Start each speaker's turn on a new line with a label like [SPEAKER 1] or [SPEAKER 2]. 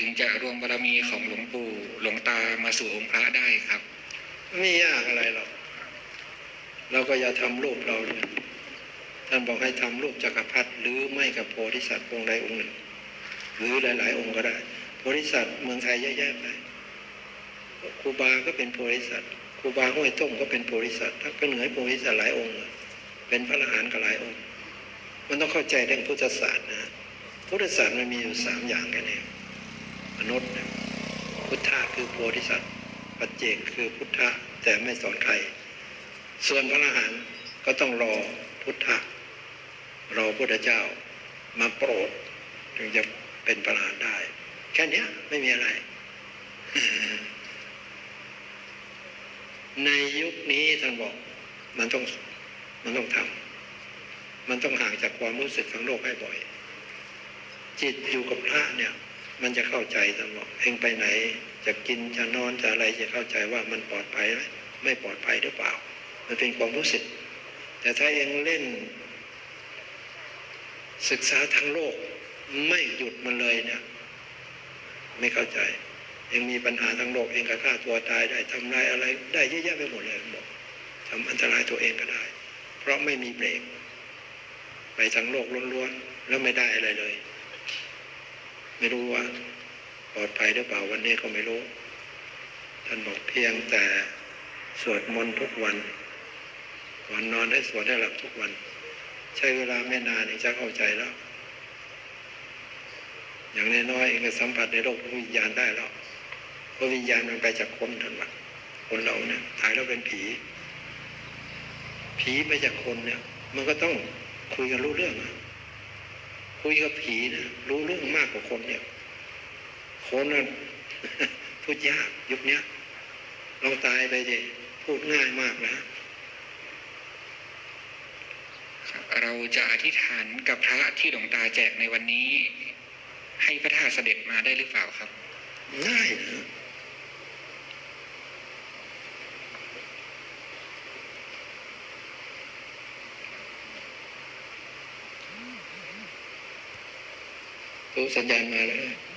[SPEAKER 1] ถึงจะรวมบารมีของหลวงปู่หลวงตามาสู่องค์พระได้ครับ
[SPEAKER 2] ไม่ยากอะไรหรอกเราก็อย่าทำรูปเราเลยท่านบอกให้ทำรูปจักรพรรดิหรือไม่กับโพธิสัตว์องค์ใดองค์หนึ่ง หรือหลาย ๆ องค์ก็ได้โพธิสัตว์เมืองไทยเยอะแยะไปครูบาก็เป็นโพธิสัตว์ครูบาห้วยต้มก็เป็นโพธิสัตว์ถ้าก็เหนือโพธิสัตว์หลายองค์เลยเป็นพระอรหันต์ก็หลายองค์ มันต้องเข้าใจเรื่องพุทธศาสตร์นะพุทธศาสตร์มันมีอยู่สามอย่างกันเอง มนุษย์ พุทธะคือโพธิสัตว์ปัจเจกคือพุทธะแต่ไม่สอนใคร ส่วนพระอรหันต์ก็ต้องรอพุทธะรอพุทธเจ้ามาโปรด ถึงจะเป็นพระอรหันต์ได้ แค่นี้ไม่มีอะไร ในยุคนี้ท่านบอกมันต้องมันต้องทำมันต้องห่างจากความรู้สึกทางโลกให้บ่อย จิตอยู่กับพระเนี่ย มันจะเข้าใจท่านบอกเองไปไหน จะกินจะนอนจะอะไรจะเข้าใจว่ามันปลอดภัยไหมไม่ปลอดภัยหรือเปล่า มันเป็นความรู้สึก แต่ถ้าเองเล่น ศึกษาทางโลก ไม่หยุดมันเลยเนี่ยไม่เข้าใจ เองมีปัญหาทางโลกเองก็ฆ่าตัวตายได้ทำลายอะไร ได้เยอะแยะไปหมดเลยบอกทำอันตรายตัวเองก็ได้ เพราะไม่มีเบรกไปทางโลกล้วนๆแล้วไม่ได้อะไรเลย ไม่รู้ว่าปลอดภัยหรือเปล่าวันนี้ก็ไม่รู้ ท่านบอกเพียงแต่สวดมนต์ทุกวันก่อนนอนให้สวดให้หลับทุกวัน ใช้เวลาไม่นานเองจะเข้าใจแล้ว อย่างน้อยๆเองก็สัมผัสในโลกวิญญาณได้แล้วเพราะวิญญาณมันไปจากคนท่านว่าคนเราเนี่ยตายแล้วเป็นผี ผีไปจากคนเนี่ย มันก็ต้องคุยกันรู้เรื่องอะ คุยกับผีนะรู้เรื่องมากกว่าคนเนี่ย คนนั้นพูดยากยุคเนี้ยลองตายไปดิพูดง่ายมากนะ
[SPEAKER 1] เราจะอธิษฐานกับพระที่หลวงตาแจกในวันนี้ ให้พระธาตุเสด็จมาได้หรือเปล่าครับ
[SPEAKER 2] ง่ายนะ รู้สัญญาณมาแล้ว